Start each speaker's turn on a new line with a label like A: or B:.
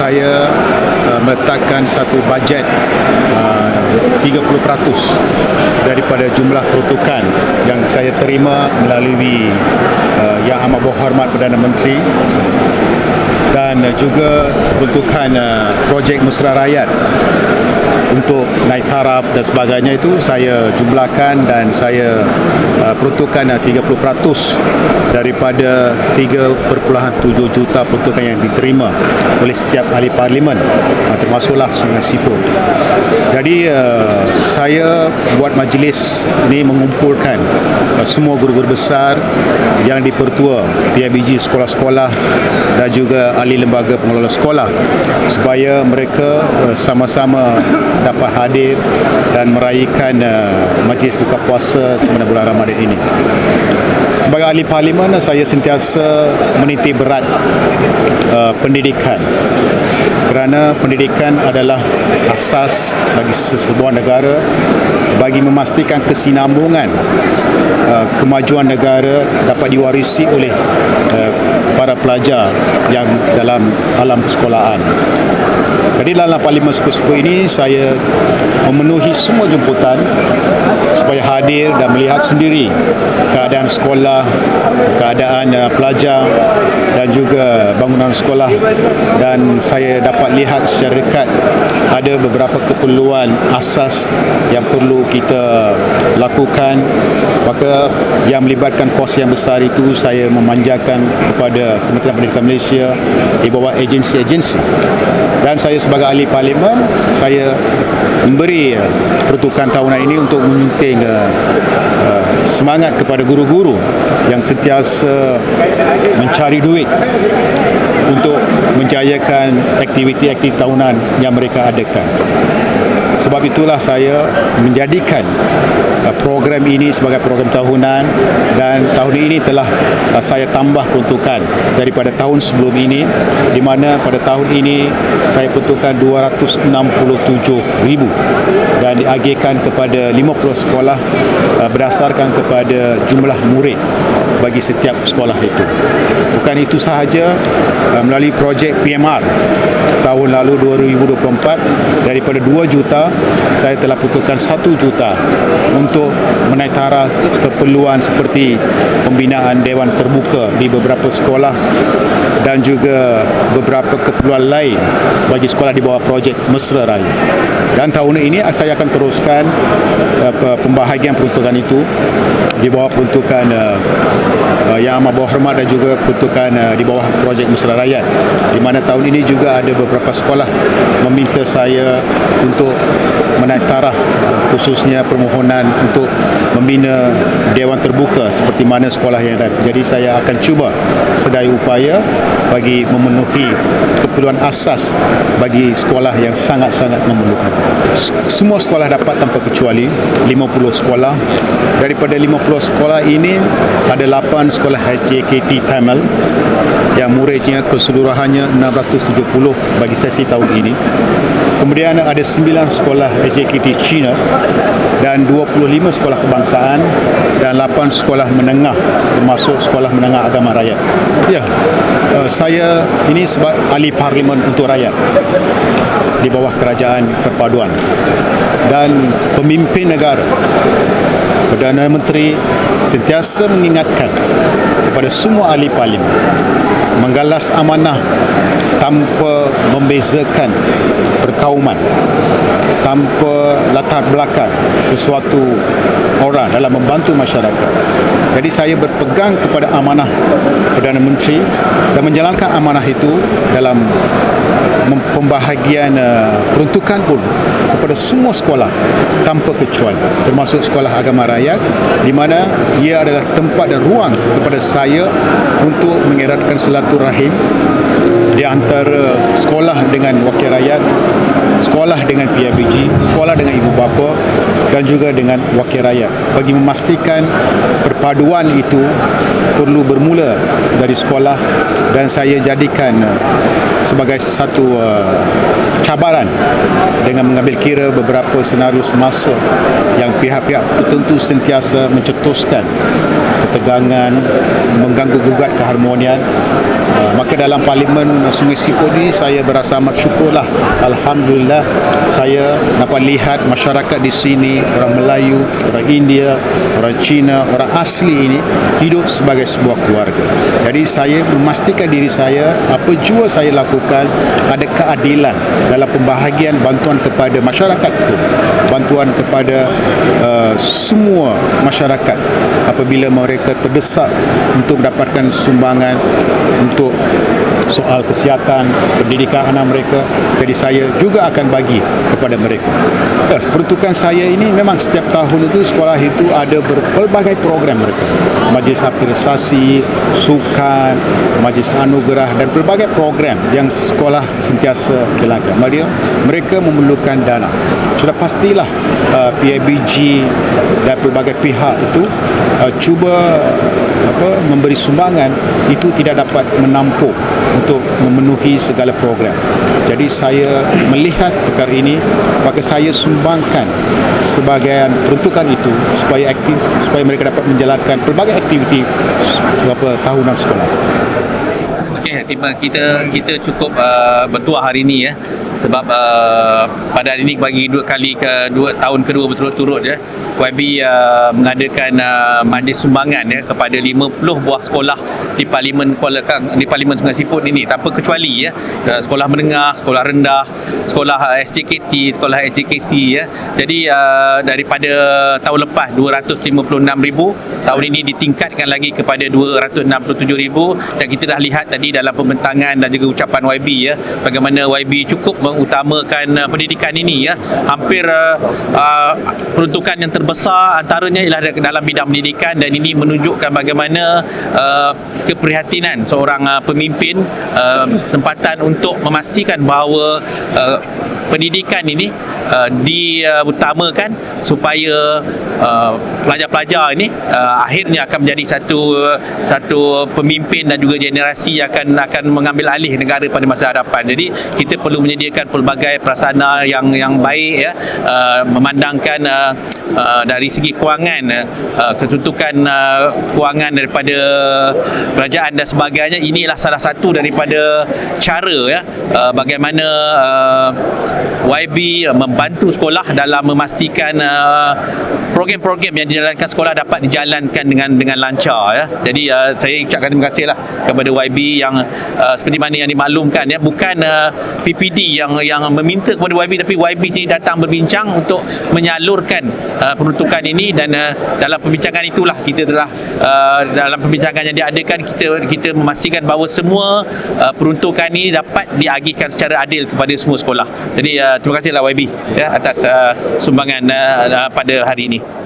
A: saya uh, meletakkan satu bajet uh, 30% daripada jumlah peruntukan yang saya terima melalui uh, Yang Amat Berhormat Perdana Menteri dan juga peruntukan uh, projek Mesra Rakyat untuk naik taraf dan sebagainya itu saya jumlahkan dan saya uh, peruntukan uh, 30% daripada 3.7 juta peruntukan yang diterima oleh setiap ahli parlimen uh, termasuklah Sungai Siput. Jadi uh, saya buat majlis ini mengumpulkan uh, semua guru-guru besar yang dipertua PIBG sekolah-sekolah dan juga ahli lembaga pengelola sekolah supaya mereka uh, sama-sama dapat hadir dan meraihkan uh, majlis buka puasa sebenarnya bulan Ramadan ini. Sebagai ahli parlimen saya sentiasa menitik berat uh, pendidikan kerana pendidikan adalah asas bagi sesebuah negara bagi memastikan kesinambungan uh, kemajuan negara dapat diwarisi oleh uh, para pelajar yang dalam alam persekolahan. Jadi dalam Parlimen Suku-Suku ini saya memenuhi semua jemputan supaya hadir dan melihat sendiri keadaan sekolah, keadaan uh, pelajar dan juga bangunan sekolah. Dan saya dapat lihat secara dekat ada beberapa keperluan asas yang perlu kita lakukan. Maka yang melibatkan kos yang besar itu saya memanjakan kepada Kementerian Pendidikan Malaysia di bawah agensi-agensi dan saya sebagai ahli parlimen saya memberi uh, peruntukan tahunan ini untuk menyunting uh, uh, semangat kepada guru-guru yang sentiasa mencari duit untuk menjayakan aktiviti-aktiviti tahunan yang mereka adakan. Sebab itulah saya menjadikan uh, program ini sebagai program tahunan dan tahun ini telah uh, saya tambah peruntukan daripada tahun sebelum ini di mana pada tahun ini saya peruntukan 267 ribu dan diagihkan kepada 50 sekolah uh, berdasarkan kepada jumlah murid bagi setiap sekolah itu. Bukan itu sahaja melalui projek PMR tahun lalu 2024 daripada 2 juta saya telah peruntukkan 1 juta untuk menaik taraf keperluan seperti pembinaan dewan terbuka di beberapa sekolah dan juga beberapa keperluan lain bagi sekolah di bawah projek Mesra Raya. Dan tahun ini saya akan teruskan uh, pembahagian peruntukan itu di bawah peruntukan uh, uh, yang amat bawah hormat dan juga peruntukan uh, di bawah projek Mesra Rakyat di mana tahun ini juga ada beberapa sekolah meminta saya untuk menaik taraf khususnya permohonan untuk membina dewan terbuka seperti mana sekolah yang ada. Jadi saya akan cuba sedaya upaya bagi memenuhi keperluan asas bagi sekolah yang sangat-sangat memerlukan. Semua sekolah dapat tanpa kecuali 50 sekolah. Daripada 50 sekolah ini ada 8 sekolah HJKT Tamil yang muridnya keseluruhannya 670 bagi sesi tahun ini. Kemudian ada 9 sekolah HJKT China dan 25 sekolah kebangsaan dan 8 sekolah menengah termasuk sekolah menengah agama rakyat. Ya, uh, saya ini sebab ahli parlimen untuk rakyat di bawah kerajaan perpaduan dan pemimpin negara Perdana Menteri sentiasa mengingatkan kepada semua ahli parlimen menggalas amanah tanpa membezakan perkauman tanpa latar belakang sesuatu orang dalam membantu masyarakat. Jadi saya berpegang kepada amanah Perdana Menteri dan menjalankan amanah itu dalam pembahagian uh, peruntukan pun kepada semua sekolah tanpa kecuali. Termasuk sekolah agama rakyat di mana ia adalah tempat dan ruang kepada saya untuk mengeratkan silaturahim di antara sekolah dengan wakil rakyat, sekolah dengan PIBG, sekolah dengan ibu bapa dan juga dengan wakil rakyat. Bagi memastikan perpaduan itu perlu bermula dari sekolah dan saya jadikan uh, sebagai satu uh, cabaran dengan mengambil kira beberapa senario semasa yang pihak-pihak tertentu sentiasa mencetuskan ketegangan, mengganggu gugat keharmonian. Uh, maka dalam Parlimen Sungai Siput ni saya berasa amat syukurlah. Alhamdulillah saya dapat lihat masyarakat di sini, orang Melayu, orang India, orang Cina, orang asli ini hidup sebagai sebuah keluarga. Jadi saya memastikan diri saya apa jua saya lakukan ada keadilan dalam pembahagian bantuan kepada masyarakat pun. Bantuan kepada uh, semua masyarakat apabila mereka terdesak untuk mendapatkan sumbangan untuk soal kesihatan, pendidikan anak mereka. Jadi saya juga akan bagi kepada mereka. Peruntukan saya ini memang setiap tahun itu sekolah itu ada berpelbagai program mereka. Majlis apresiasi, sukan, majlis anugerah dan pelbagai program yang sekolah sentiasa jalankan. Mereka, mereka memerlukan dana. Sudah pastilah uh, PIBG dan pelbagai pihak itu uh, cuba apa memberi sumbangan itu tidak dapat menampung untuk memenuhi segala program. Jadi saya melihat perkara ini maka saya sumbangkan sebahagian peruntukan itu supaya aktif supaya mereka dapat menjalankan pelbagai aktiviti apa tahunan sekolah.
B: Okey, Timah kita kita cukup uh, bertuah hari ini ya. Sebab uh, pada hari ini bagi dua kali ke dua tahun kedua berturut-turut ya. YB uh, mengadakan uh, majlis sumbangan ya kepada 50 buah sekolah di Parlimen Kuala Kang di Parlimen Sungai Siput ini tanpa kecuali ya. Uh, sekolah menengah, sekolah rendah, sekolah uh, SJKT, sekolah SJKC ya. Jadi uh, daripada tahun lepas 256,000 tahun ini ditingkatkan lagi kepada 267,000 dan kita dah lihat tadi dalam pembentangan dan juga ucapan YB ya bagaimana YB cukup mengutamakan uh, pendidikan ini ya. Hampir uh, uh, peruntukan yang terbesar antaranya ialah dalam bidang pendidikan dan ini menunjukkan bagaimana uh, keprihatinan seorang uh, pemimpin uh, tempatan untuk memastikan bahawa uh, pendidikan ini uh, diutamakan supaya uh, pelajar-pelajar ini uh, akhirnya akan menjadi satu satu pemimpin dan juga generasi yang akan akan mengambil alih negara pada masa hadapan. Jadi kita perlu menyediakan pelbagai prasarana yang yang baik ya. Uh, memandangkan uh, uh, dari segi kewangan uh, ketutukan uh, kewangan daripada kerajaan dan sebagainya. Inilah salah satu daripada cara ya. Uh, bagaimana uh, YB membantu sekolah dalam memastikan uh, program-program yang dijalankan sekolah dapat dijalankan dengan dengan lancar ya. Jadi uh, saya ucapkan terima kasihlah kepada YB yang uh, seperti mana yang dimaklumkan ya bukan uh, PPD yang yang meminta kepada YB tapi YB sendiri datang berbincang untuk menyalurkan uh, peruntukan ini dan uh, dalam perbincangan itulah kita telah uh, dalam perbincangan yang diadakan kita kita memastikan bahawa semua uh, peruntukan ini dapat diagihkan secara adil kepada semua sekolah. Jadi uh, terima kasihlah YB ya atas uh, sumbangan uh, uh, pada hari ini.